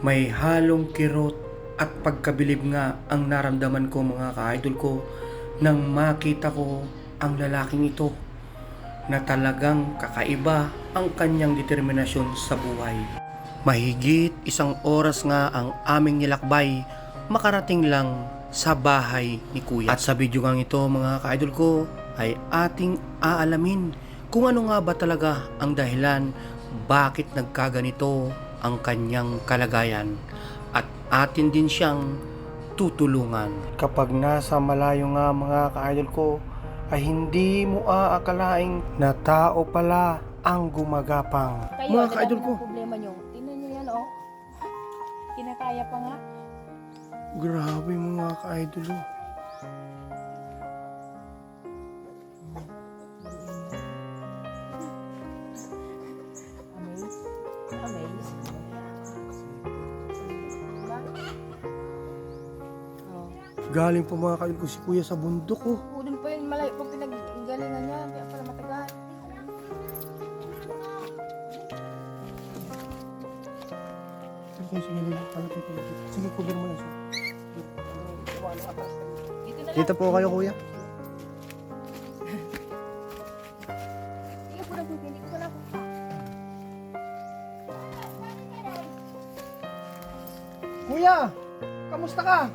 May halong kirot at pagkabilib nga ang naramdaman ko mga ka-idol ko nang makita ko ang lalaking ito na talagang kakaiba ang kanyang determinasyon sa buhay. Mahigit isang oras nga ang aming nilakbay makarating lang sa bahay ni Kuya. At sa video nga ito mga ka-idol ko ay ating aalamin kung ano nga ba talaga ang dahilan bakit nagkaganito ang kanyang kalagayan at atin din siyang tutulungan. Kapag nasa malayo nga mga ka-idol ko ay hindi mo aakalaing na tao pala ang gumagapang. Kayo, mga ano ka-idol ko, problema nyo. Tingnan nyo yan, oh. Kinakaya pa nga. grabe mga ka-idol oh. Amaze. Amaze. Galing po mga ka-idol ko si Kuya sa bundok oh. Udon pa yun, malayo pag pinagalingan niya. Kaya pala matagal. Sige, sige, sige. Sige, cover mo lang siya. Dito na po kayo kuya. Na na. Kuya, kamusta ka?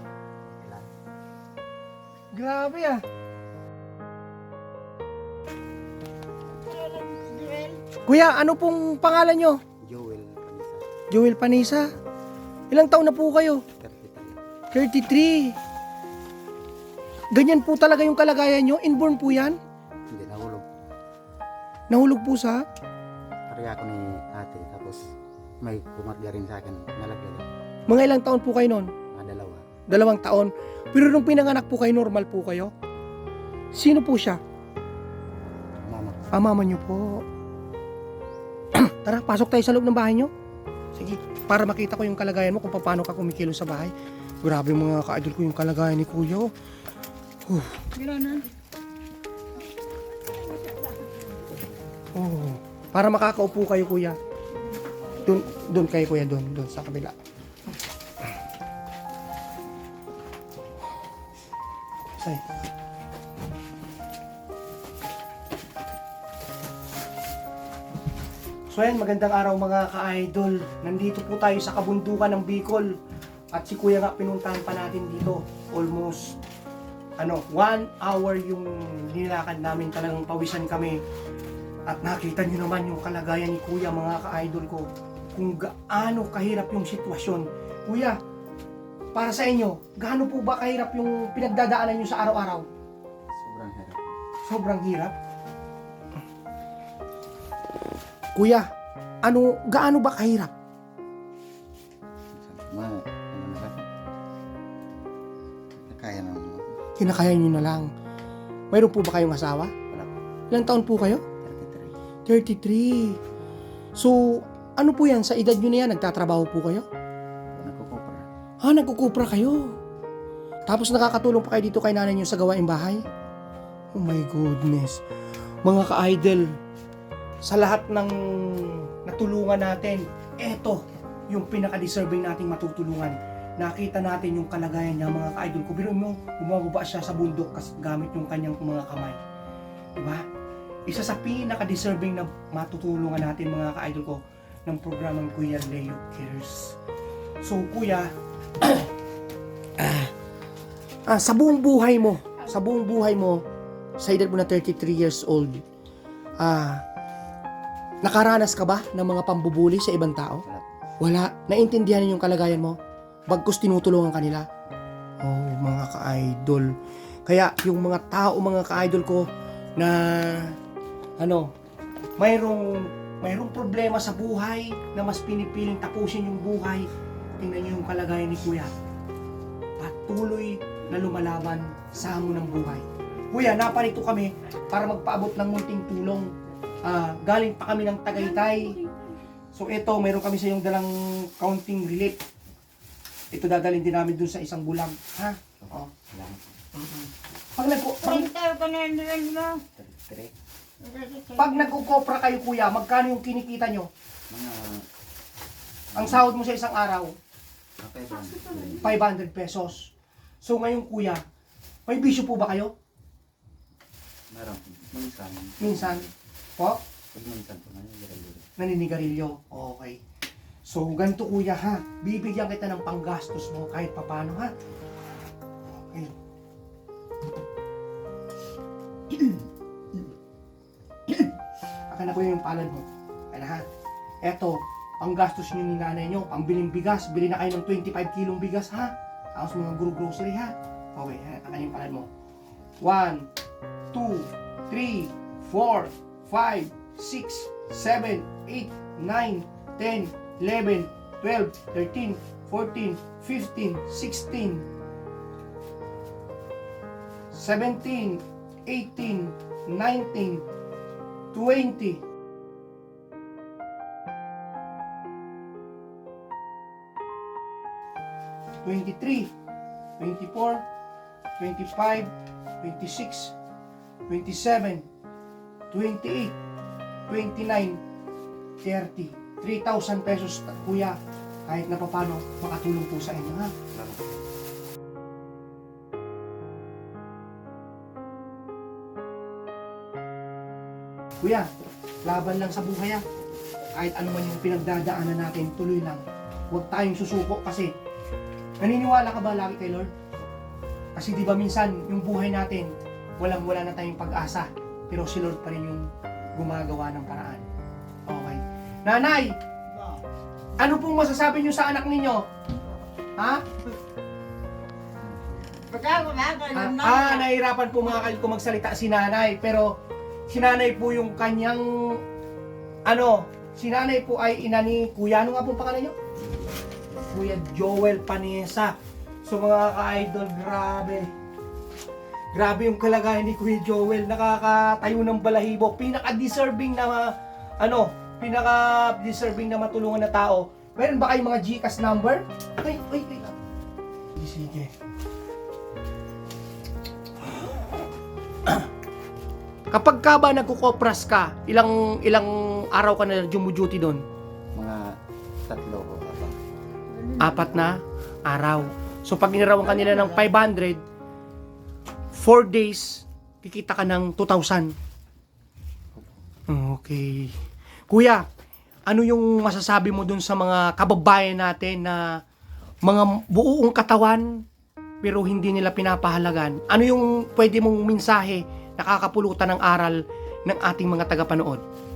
Grabe ah. Kuya, ano pong pangalan nyo? Joel Panisa, Joel Panisa. Ilang taon na po kayo? 33. 33. Ganyan po talaga yung kalagayan nyo? Inborn po yan? Hindi, nahulog. Nahulog po sa? Pareha ako ni ate, tapos may kumarga rin sa akin, nalaglag. Mga ilang taon po kayo noon? Dalawang taon. Pero nung pinanganak po kayo, normal po kayo? Sino po siya? Mama, Ah, mama niyo po. Tara, pasok tayo sa loob ng bahay niyo. Sige, para makita ko yung kalagayan mo kung paano ka kumikilo sa bahay. Grabe mga ka-idol ko yung kalagayan ni Kuya. oh. Oh, para makakaupo kayo, Kuya. Doon, doon kayo, Kuya, doon, doon sa kabila. Say. So ayan, magandang araw mga ka-idol. Nandito po tayo sa kabundukan ng Bicol. At si Kuya nga pinuntahan pa natin dito. Almost, ano, one hour yung nilakad namin. Talagang pawisan kami. At nakita nyo naman yung kalagayan ni Kuya mga ka-idol ko. Kung gaano kahirap yung sitwasyon. Kuya, para sa inyo, gaano po ba kahirap yung pinagdadaanan nyo sa araw-araw? sobrang hirap. Sobrang hirap. Kuya, ano, gaano ba kahirap? Ma, ano na ba? Kaya naman mo. Kinakaya nyo na lang. Mayroon po ba kayong asawa? Wala pa. Ilang taon po kayo? 33. 33. So, ano po yan? Sa edad nyo na yan, nagtatrabaho po kayo? Ah, nagkukupra kayo. Tapos nakakatulong pa kayo dito kay nanay nyo sa gawaing bahay? Oh my goodness. Mga ka-idol, sa lahat ng natulungan natin, eto yung pinaka-deserving nating matutulungan. Nakita natin yung kalagayan niya mga ka-idol ko. Pero mo, bumababa siya sa bundok kas gamit yung kanyang mga kamay. Diba? Isa sa pinaka-deserving na matutulungan natin mga ka-idol ko ng programang Kuya Leo Cares. So, Kuya, ah, sa buong buhay mo, sa buong buhay mo, sa edad mo na 33 years old, ah, nakaranas ka ba ng mga pambubuli sa ibang tao? Wala. Naintindihan yung kalagayan mo? Bagkus tinutulungan kanila? Oh, mga ka-idol. Kaya yung mga tao, mga ka-idol ko na ano, mayroong mayroong problema sa buhay na mas pinipiling tapusin yung buhay. Tingnan niyo yung kalagayan ni Kuya. Patuloy na lumalaban sa hamon ng buhay. Kuya, naparito kami para magpaabot ng munting tulong. Ah, galing pa kami ng Tagaytay. So ito, mayroon kami sa iyong dalang counting relief. Ito dadalhin din namin dun sa isang bulag. Ha? Oo. Salamat. Pag, nagko, pag, 33. pag nagkukopra kayo kuya, magkano yung kinikita nyo? Mga Ang sahod mo sa isang araw? Okay, bang. 500 pesos. So ngayon kuya, may bisyo po ba kayo? Meron. Minsan. Minsan po, Pag minsan po, nangyayari. naninigarilyo. Okay. So ganito kuya ha, bibigyan kita ng panggastos mo kahit papano ha. Okay. Akin na kuya yung palad mo. Ayan ha. Eto, panggastos nyo ni nanay nyo, pambiling bigas, bili na kayo ng 25 kilong bigas ha. Tapos mga gro grocery ha. Okay, ha, akin yung palad mo. 1, 2, 3, 4, 5, 6, 7, 8, 9, 10, 11, 12, 13, 14, 15, 16, 17, 18, 19, 20, 23, 24, 25, 26, 27, 28, 29, 30. 3,000 pesos, kuya, kahit na papano, makatulong po sa inyo, ha? Kuya, laban lang sa buhay, ha? Kahit ano man yung pinagdadaanan natin, tuloy lang. Huwag tayong susuko kasi naniniwala ka ba lagi kay Lord? Kasi di ba minsan, yung buhay natin, walang wala na tayong pag-asa. Pero si Lord pa rin yung gumagawa ng paraan. Okay. Nanay, ano pong masasabi niyo sa anak ninyo? Ha? Pagka wala ka Ah, ah, nahihirapan po mga kalit ko magsalita si nanay. Pero si nanay po yung kanyang, ano, si nanay po ay ina ni Kuya. Ano nga po pangalan niyo? Kuya Joel Panesa. So mga ka-idol, grabe. Grabe yung kalagayan ni Kuya Joel. Nakakatayo ng balahibo. Pinaka-deserving na, ano, pinaka-deserving na matulungan na tao. Meron ba kayong mga GCash number? Ay, ay, ay. Sige. Kapag ka ba nagkukopras ka, ilang ilang araw ka na jumuduty doon? Mga tatlo? Apat na araw. So pag inarawan ka nila ng 500, 4 days, kikita ka ng 2,000. Okay. Kuya, ano yung masasabi mo dun sa mga kababayan natin na mga buong katawan pero hindi nila pinapahalagan? Ano yung pwede mong mensahe nakakapulutan ng aral ng ating mga tagapanood?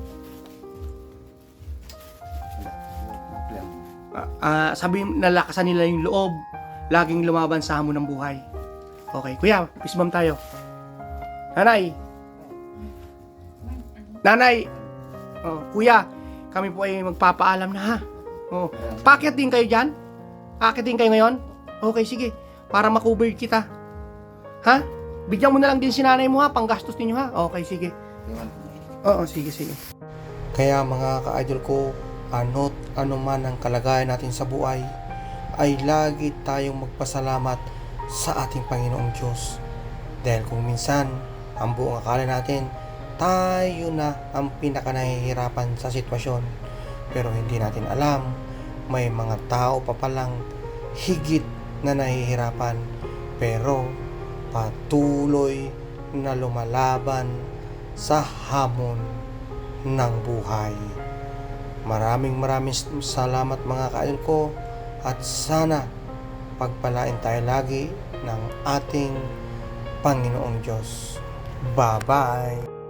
Ah, sabi nalakasan nila yung loob, laging lumaban sa hamon ng buhay. Okay, kuya, pisbam tayo. Nanay. Nanay. Oh, kuya, kami po ay magpapaalam na ha. Oh, packet din kayo diyan? Packet din kayo ngayon? Okay, sige. Para makover kita. Ha? Bigyan mo na lang din si nanay mo ha, panggastos ninyo ha. Okay, sige. Oo, sige, sige. Kaya mga ka-idol ko, ano't ano man ang kalagayan natin sa buhay, ay lagi tayong magpasalamat sa ating Panginoong Diyos. Dahil kung minsan, ang buong akala natin, tayo na ang pinaka nahihirapan sa sitwasyon. Pero hindi natin alam, may mga tao pa palang higit na nahihirapan. Pero patuloy na lumalaban sa hamon ng buhay. Maraming maraming salamat mga kaidol ko at sana pagpalain tayo lagi ng ating Panginoong Diyos. Bye-bye!